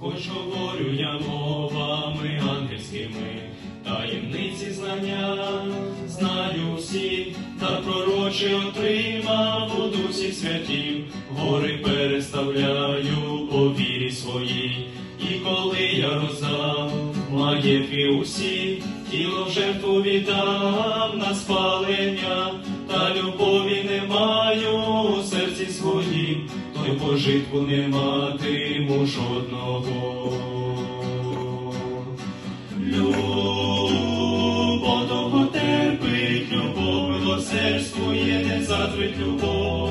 Хоч говорю я мовами ангельськими, таємниці знання знаю всі, та пророчі отримав у дусі святів, гори переставляю по вірі своїй, і коли я роздав маєтки усі, тіло в жертву віддам на спалення, та любові не маю то пожитку не матиму жодного. Любов довго терпить, любов милосердствує, не затрить любов,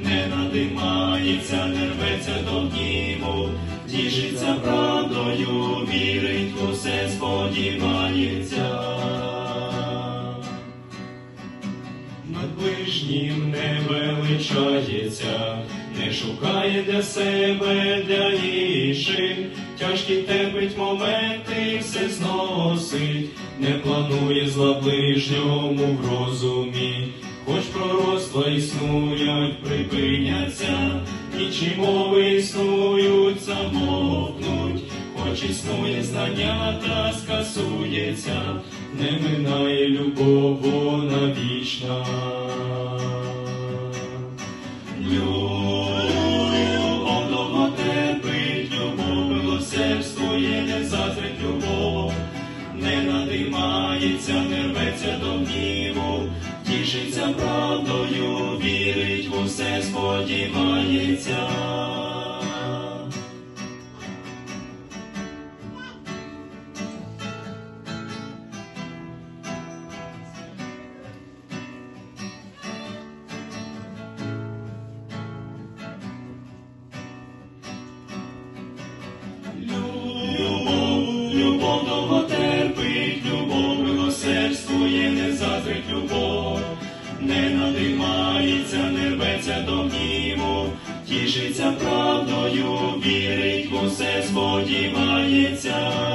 не надимається, не рветься до гніву, тішиться правдою, вірить, усе сподівається. Над ближнім не величається, не шукає для себе, для інших, тяжкі терпить моменти, все зносить, не планує зла ближньому в розумі, хоч пророцтва існують, припиняться, нічі мови існують, замовкнуть, хоч існує знання та скасується, не минає любов, вона вічна. Надимається, не рветься до гніву, тішиться правдою, вірить, в усе сподівається. тішиться правдою, вірить, усе сподівається.